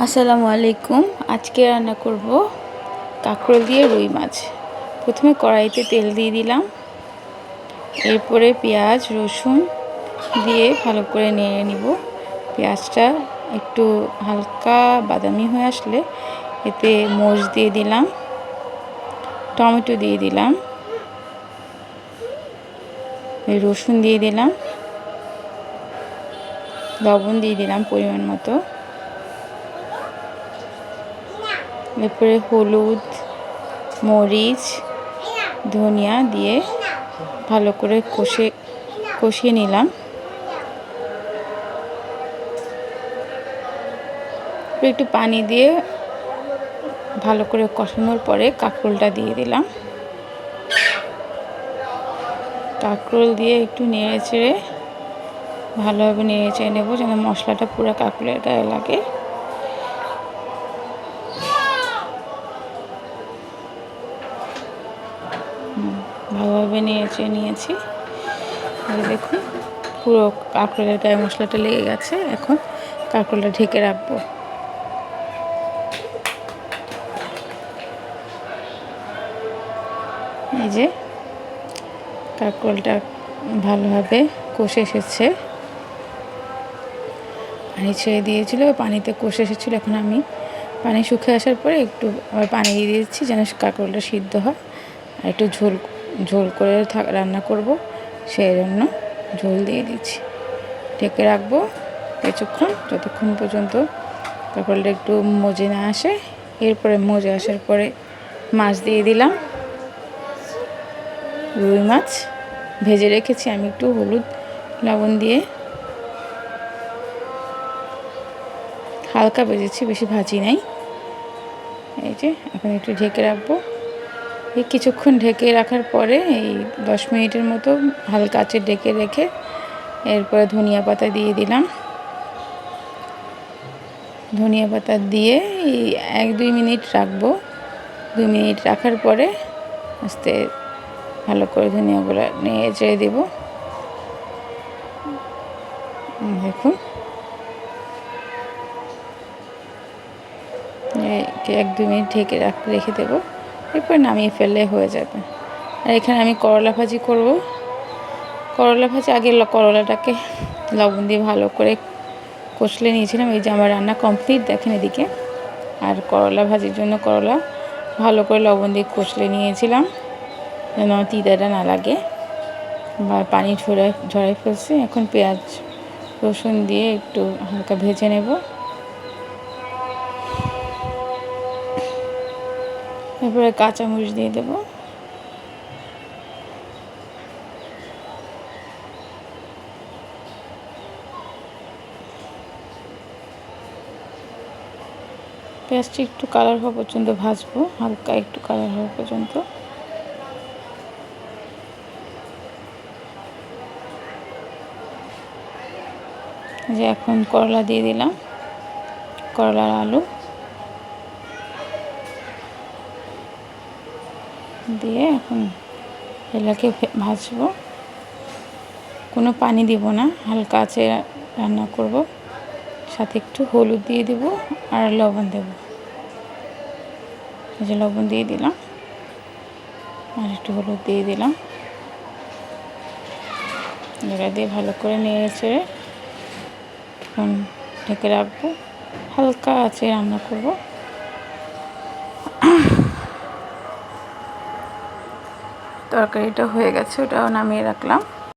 আসসালামু আলাইকুম। আজকে রান্না করব কাঁকরোল দিয়ে রুই মাছ। প্রথমে কড়াইতে তেল দিয়ে দিলাম। এরপরে পেঁয়াজ, রসুন দিয়ে ভালো করে নেড়ে নিব। পেঁয়াজটা একটু হালকা বাদামি হয়ে আসলে এতে মোষ দিয়ে দিলাম, টমেটো দিয়ে দিলাম, রসুন দিয়ে দিলাম, লবণ দিয়ে দিলাম পরিমাণ মতো। এরপরে হলুদ, মরিচ, ধনিয়া দিয়ে ভালো করে কষে, কষিয়ে নিলাম। একটু পানি দিয়ে ভালো করে কষানোর পরে কাঁকরোলটা দিয়ে দিলাম। কাঁকরোল দিয়ে একটু নেড়ে চেড়ে ভালোভাবে নেড়ে চেড়ে নেব, যেন মশলাটা পুরো কাঁকরোলের গায়ে লাগে। ভালোভাবে নিয়েছে, নিয়েছি। দেখুন, পুরো কাঁকড়ের গায়ে মশলাটা লেগে গেছে। এখন কাঁকড়টা ঢেকে রাখব। এই যে কাঁকরোলটা ভালোভাবে কষে এসেছে। পানি ছেড়ে দিয়েছিল, পানিতে কষে এসেছিল। এখন আমি পানি শুকিয়ে আসার পরে একটু আবার পানি দিয়ে দিচ্ছি যেন কাঁকরোলটা সিদ্ধ হয় আর একটু ঝোল ঝোল করে রান্না করব সেই জন্য ঝোল দিয়ে দিচ্ছি। ঢেকে রাখব কিছুক্ষণ, যতক্ষণ পর্যন্ত কাঁকরোলটা একটু মজে না আসে। এরপরে মজে আসার পরে মাছ দিয়ে দিলাম। রুই মাছ ভেজে রেখেছি, আমি একটু হলুদ লবণ দিয়ে। হালকা ভেজেছি, বেশি ভাজি নাই। এই যে, এখন একটু ঢেকে রাখব। এই কিছুক্ষণ ঢেকে রাখার পরে এই দশ মিনিটের মতো হালকা আঁচে ডেকে রেখে এরপরে ধনিয়া পাতা দিয়ে দিলাম। ধনিয়া পাতা দিয়ে এই এক দুই মিনিট রাখব। দুই মিনিট রাখার পরে আস্তে ভালো করে ধনিয়াগুলো নিয়ে চেড়ে দেব। দেখুন। এক দুই মিনিট ঢেকে রাখ, রেখে দেবো। এরপর নামিয়ে ফেললে হয়ে যাবে। আর এখানে আমি করলা ভাজি করব। করলা ভাজি আগে করলাটাকে লবণ দিয়ে ভালো করে কষলে নিয়েছিলাম। এই যে আমার রান্না কমপ্লিট, দেখেন এদিকে। আর করলা ভাজির জন্য করলা ভালো করে লবণ দিয়ে কষলে নিয়েছিলাম। যেন তিতাটা না লাগে। বা পানি ঝরে ঝরে ফেলছে। এখন পেঁয়াজ রসুন দিয়ে একটু হালকা ভেজে নেব। এরপরে কাঁচামরিচ দিয়ে দেব। পেঁয়াজটি একটু কালার হওয়া পর্যন্ত ভাজবো, হালকা একটু কালার হওয়া পর্যন্ত। যে এখন করলা দিয়ে দিলাম, করলার আলু। দিয়ে এখন এলাকে ভাজবো। কোনো পানি দিব না, হালকা আছে রান্না করব। সাথে একটু হলুদ দিয়ে দেব আর লবণ দেব। যে লবণ দিয়ে দিলাম আর একটু হলুদ দিয়ে দিলাম। এটা দিয়ে ভালো করে নেড়ে চেড়ে এখন ঢেকে রাখব। হালকা আছে রান্না করব। তরকারিটা হয়ে গেছে ওটাও নামিয়ে রাখলাম।